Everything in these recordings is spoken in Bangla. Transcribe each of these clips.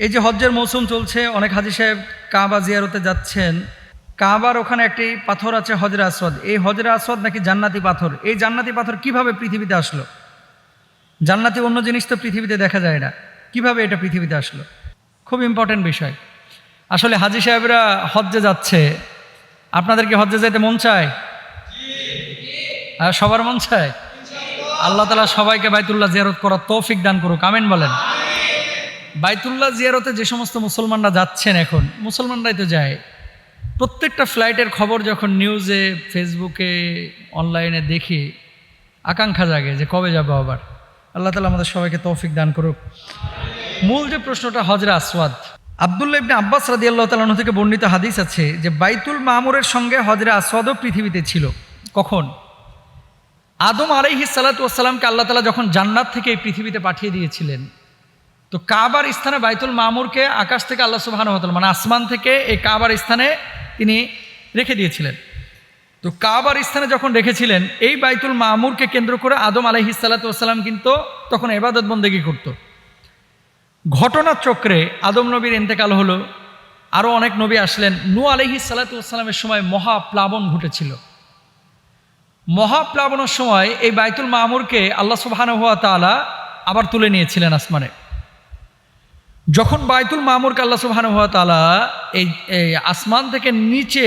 এই যে হজ্জের মৌসুম চলছে, অনেক হাজি সাহেব কাবা জিয়ারতে যাচ্ছেন। কাবার ওখানে একটি পাথর আছে হজরে আসওয়াদ। এই হজরে আসওয়াদ নাকি জান্নাতি পাথর? এই জান্নাতি পাথর কীভাবে পৃথিবীতে আসলো? জান্নাতি অন্য জিনিস তো পৃথিবীতে দেখা যায় না। কীভাবে এটা পৃথিবীতে আসলো? খুব ইম্পর্টেন্ট বিষয়। আসলে হাজি সাহেবরা হজ্জে যাচ্ছে। আপনাদেরকে হজ্জে যেতে মন চায়? সবার মন চায়? আল্লাহ তালা সবাইকে বাইতুল্লাহ জিয়ারত করার তৌফিক দান করুক। আমিন বলেন। বাইতুল্লাহ জিয়ারতে যে সমস্ত মুসলমানরা যাচ্ছেন এখন, মুসলমানরাই তো যায়। প্রত্যেকটা ফ্লাইটের খবর যখন নিউজে, ফেসবুকে, অনলাইনে দেখি, আকাঙ্ক্ষা জাগে যে কবে যাব আবার। আল্লাহ তালা আমাদের সবাইকে তৌফিক দান করুক। মূল যে প্রশ্নটা হজরা আসওয়াদ আবদুল্লা ইবনে আব্বাস রাদি আল্লাহ তালাহ থেকে বর্ণিত হাদিস আছে যে বাইতুল মামুরের সঙ্গে হজরা আসওয়াদও পৃথিবীতে ছিল। কখন? আদম আলাইহি সালাতামকে আল্লাহ তালা যখন জান্নাত থেকে এই পৃথিবীতে পাঠিয়ে দিয়েছিলেন তো কাবার স্থানে বাইতুল মামুরকে আকাশ থেকে আল্লাহ সুবাহান হতল মানে আসমান থেকে এই কাবার স্থানে তিনি রেখে দিয়েছিলেন। তো কাবার স্থানে যখন রেখেছিলেন, এই বাইতুল মামুরকে কেন্দ্র করে আদম আলহি সাল্লাতাম কিন্তু তখন এবাদত বন্দেগি করত। ঘটনার চক্রে আদম নবীর ইন্তেকাল হলো আরও অনেক নবী আসলেন। নু আলহি সাল্লাতামের সময় মহাপ্লাবন ঘটেছিল। মহাপ্লাবনের সময় এই বাইতুল মামুরকে আল্লাহ সুবাহান হাত তালা আবার তুলে নিয়েছিলেন আসমানে। যখন বাইতুল মামুরকে আল্লাহ সুবাহান তালা এই এই আসমান থেকে নিচে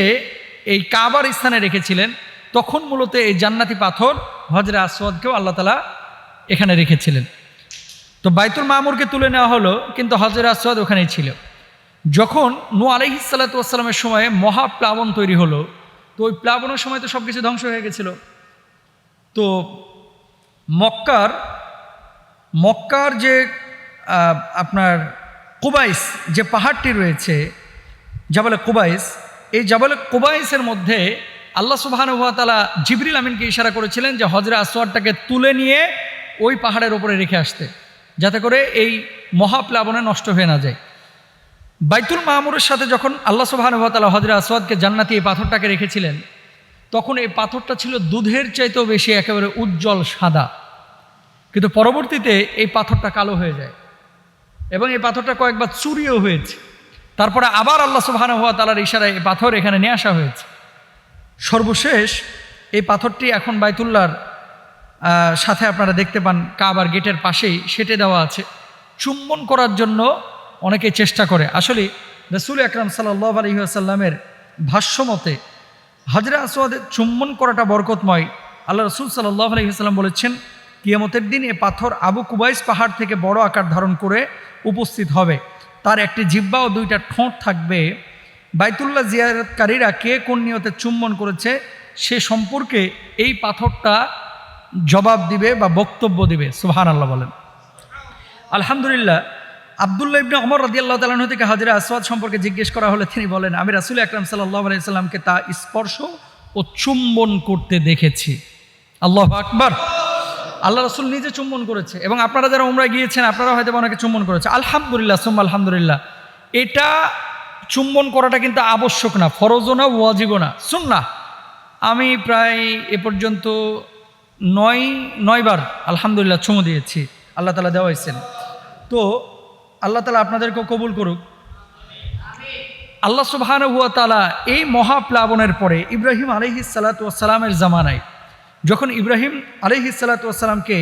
এই কাবার স্থানে রেখেছিলেন, তখন মূলত এই জান্নাতি পাথর হজরে আসওয়াদকেও আল্লাহ তালা এখানে রেখেছিলেন। তো বাইতুল মামুরকে তুলে নেওয়া হলো, কিন্তু হজরে আসওয়াদ ওখানেই ছিল। যখন নু আলহিসাল্লাতামের সময়ে মহাপ্লাবন তৈরি হলো, তো ওই প্লাবনের সময় তো সব কিছু ধ্বংস হয়ে গেছিল। তো মক্কার মক্কার যে আপনার কুবাইস যে পাহাড়টি রয়েছে, জাবালে কুবাইস এই জাবালে কুবাইসের মধ্যে আল্লাহ সুবাহানুভাতালা জিবরিল আমিনকে ইশারা করেছিলেন যে হজরে আসওয়ারটাকে তুলে নিয়ে ওই পাহাড়ের ওপরে রেখে আসতে, যাতে করে এই মহাপ্লাবনে নষ্ট হয়ে না যায়। বাইতুল মাহমুরের সাথে যখন আল্লাহ সুবাহানুভাতালা হজরে আসওয়াদকে জান্নাতি এই পাথরটাকে রেখেছিলেন, তখন এই পাথরটা ছিল দুধের চাইতেও বেশি, একেবারে উজ্জ্বল সাদা। কিন্তু পরবর্তীতে এই পাথরটা কালো হয়ে যায়। এবং এই পাথরটা কয়েকবার চুরিও হয়েছে। তারপরে আবার আল্লাহ সুবহান হওয়া তালার ইশারায় এই পাথর এখানে নিয়ে আসা হয়েছে। সর্বশেষ এই পাথরটি এখন বাইতুল্লার সাথে আপনারা দেখতে পান কাবার গেটের পাশেই সেটে দেওয়া আছে। চুম্বন করার জন্য অনেকে চেষ্টা করে। আসলে রসুল আকরাম সাল্লাহ আলহিহাসাল্লামের ভাষ্যমতে হাজরা আসওয়াদের চুম্বন করাটা বরকতময়। আল্লাহ রসুল সাল্লাহ আলহিহাস্লাম বলেছেন, কিয়ামতের দিন এ পাথর আবু কুবাইস পাহাড় থেকে বড় আকার ধারণ করে উপস্থিত হবে। তার একটি জিব্বা ও দুইটা ঠোঁট থাকবে। বাইতুল্লাহ জিয়ারতকারীরা কে কোন নিয়তে চুম্বন করেছে সে সম্পর্কে এই পাথরটা জবাব দিবে বা বক্তব্য দিবে। সুহান আল্লাহ বলেন। আলহামদুলিল্লাহ, আবদুল্লাহ ইবনে অমর রাদি আল্লাহ তালাহ থেকে হাজিরা আসওয়াদ সম্পর্কে জিজ্ঞেস করা হলে তিনি বলেন, আমি রাসুল আকরাম সাল্লাহ আলাইসাল্লামকে তা স্পর্শ ও চুম্বন করতে দেখেছি। আল্লাহ আকবার। আল্লাহ রসুল নিজে চুম্বন করেছে এবং আপনারা যারা উমরায় গিয়েছেন আপনারা হয়তো অনেকে চুম্বন করেছে। আলহামদুলিল্লাহ, সুম্মা আলহামদুলিল্লাহ। এটা চুম্বন করাটা কিন্তু আবশ্যক না, ফরজও না, ওয়াজিবও না। শুন না আমি প্রায় এ পর্যন্ত নয় নয়বার আলহামদুলিল্লাহ চুমু দিয়েছি। আল্লাহ তালা দেওয়াইছেন। তো আল্লাহ তালা আপনাদেরকেও কবুল করুক। আল্লাহ সুবহান হুয়া তালা এই মহাপ্লাবনের পরে ইব্রাহিম আলহি সালাতামের জামানায় যখন ইব্রাহিম আলহি সালাতামকে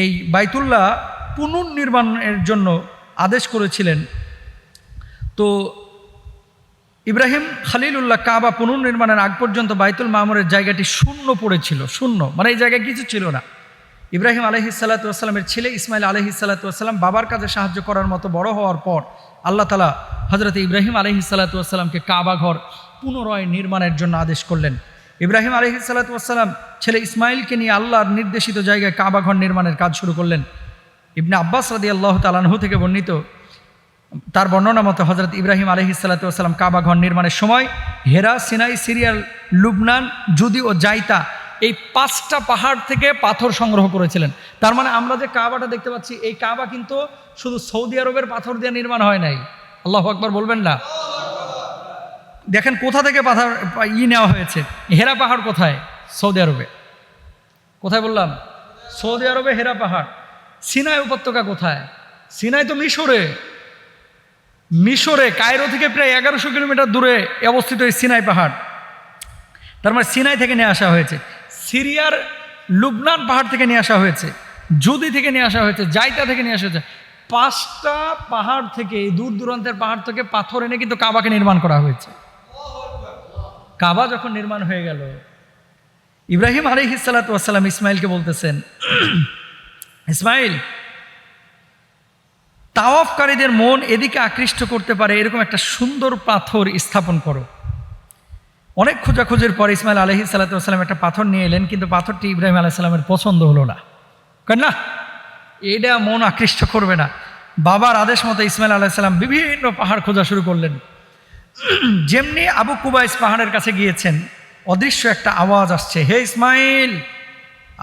এই বাইতুল্লাহ পুনর্নির্মাণের জন্য আদেশ করেছিলেন, তো ইব্রাহিম খালিলুল্লাহ কাবা পুনর্নির্মাণের আগ পর্যন্ত বাইতুল মামুরের জায়গাটি শূন্য পড়েছিল, শূন্য। মানে এই জায়গায় কিছু ছিল না। ইব্রাহিম আলহি সাল্লাতামের ছেলে ইসমাইল আলহি সাল্লাতাম বাবার কাজে সাহায্য করার মতো বড় হওয়ার পর আল্লাহ তালা হজরত ইব্রাহিম আলহি সাল্লাতামকে কাবা ঘর পুনরায় নির্মাণের জন্য আদেশ করলেন। ইব্রাহিম আলহি ছেলে ইসমাইলকে নিয়ে আল্লাহর নির্দেশিত জায়গায় কাবাঘর নির্মাণের কাজ শুরু করলেন। ইবনে আব্বাস রাদি আল্লাহ তালাহু থেকে বর্ণিত তার বর্ণনা মতো হজরত ইব্রাহিম আলহি সাল্লাতাম কাবা ঘর নির্মাণের সময় হেরা, সিনাই সিরিয়াল লুবনান জুদি ও জাইতা এই পাঁচটা পাহাড় থেকে পাথর সংগ্রহ করেছিলেন। তার মানে আমরা যে কাবাটা দেখতে পাচ্ছি, এই কাবা কিন্তু শুধু সৌদি আরবের পাথর দিয়ে নির্মাণ হয় নাই। আল্লাহ আকবর বলবেন না? দেখেন কোথা থেকে পাথর, ই নেওয়া হয়েছে? হেরা পাহাড় কোথায়? সৌদি আরবে। কোথায় বললাম? সৌদি আরবে হেরা পাহাড়। সিনাই উপত্যকা কোথায়? সিনাই তো মিশরে। মিশরে, কায়রো থেকে প্রায় এগারোশো কিলোমিটার দূরে অবস্থিত এই সিনাই পাহাড়। তার মানে সিনাই থেকে নিয়ে আসা হয়েছে। সিরিয়ার লুবনান পাহাড় থেকে নিয়ে আসা হয়েছে। জুদি থেকে নিয়ে আসা হয়েছে। জাইতা থেকে নিয়ে আসা হয়েছে। পাঁচটা পাহাড় থেকে দূর দূরান্তের পাহাড় থেকে পাথর এনে কিন্তু কাবাকে নির্মাণ করা হয়েছে। কাবা যখন নির্মাণ হয়ে গেল ইব্রাহিম আলহিসাল্লাম ইসমাইলকে বলতেছেন, ইসমাইল, তাওয়াফকারীদের মন এদিকে আকৃষ্ট করতে পারে, এরকম একটা সুন্দর পাথর স্থাপন করো। অনেক খোঁজাখুঁজির পর ইসমাইল আলহি সাল্লাতাম একটা পাথর নিয়ে এলেন, কিন্তু পাথরটি ইব্রাহিম আলাইসাল্লামের পছন্দ হলো না। কেন না? এটা মন আকৃষ্ট করবে না। বাবার আদেশ মতো ইসমাইল আলাইসাল্লাম বিভিন্ন পাহাড় খোঁজা শুরু করলেন। যেমনি আবু কুবাইস পাহাড়ের কাছে গিয়েছেন অদৃশ্য একটা আওয়াজ আসছে, হে ইসমাইল,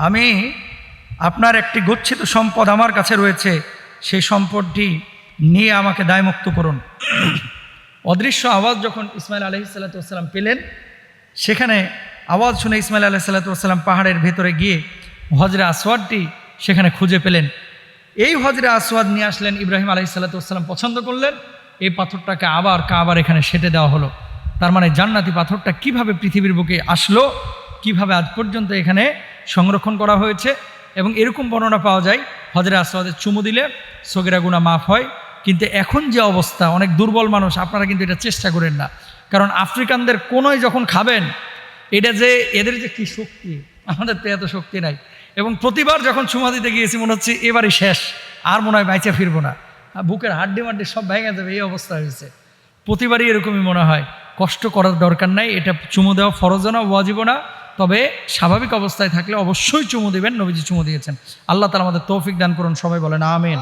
আমি আপনার একটি গচ্ছিত সম্পদ আমার কাছে রয়েছে, সেই সম্পদটি নিয়ে আমাকে দায়মুক্ত করুন। অদৃশ্য আওয়াজ যখন ইসমাইল আলহি সাল্লাতাম পেলেন, সেখানে আওয়াজ শুনে ইসমাইল আলহি সাল্লাতাম পাহাড়ের ভেতরে গিয়ে হজরে আসওয়াদটি সেখানে খুঁজে পেলেন। এই হজরে আসওয়াদ নিয়ে আসলেন, ইব্রাহিম আলহি সাল্লাতাম পছন্দ করলেন, এই পাথরটাকে আবার কাবার এখানে সেটে দেওয়া হলো। তার মানে জান্নাতি পাথরটা কীভাবে পৃথিবীর বুকে আসলো, কীভাবে আজ পর্যন্ত এখানে সংরক্ষণ করা হয়েছে এবং এরকম বর্ণনা পাওয়া যায় হজরে আসওয়াদের চুমু দিলে সগেরা গুণা মাফ হয়। কিন্তু এখন যে অবস্থা, অনেক দুর্বল মানুষ, আপনারা কিন্তু এটা চেষ্টা করেন না। কারণ আফ্রিকানদের কোনোই যখন খাবেন, এটা যে এদের যে কি শক্তি, আমাদের তো এত শক্তি নাই। এবং প্রতিবার যখন চুমা দিতে গিয়েছি, মনে হচ্ছে এবারই শেষ, আর মনে হয় বাইচে ফিরবো না। বুকের হাড্ডি মাড্ডি সব ভেঙে যাবে, এই অবস্থা হয়েছে। প্রতিবারই এরকমই মনে হয়। কষ্ট করার দরকার নাই, এটা চুমু দেওয়া ফরজ না ওয়াজিব না। তবে স্বাভাবিক অবস্থায় থাকলে অবশ্যই চুমু দেবেন, নবীজি চুমু দিয়েছেন। আল্লাহ তালা আমাদের তৌফিক দান করুন, সবাই বলেন, আমেন।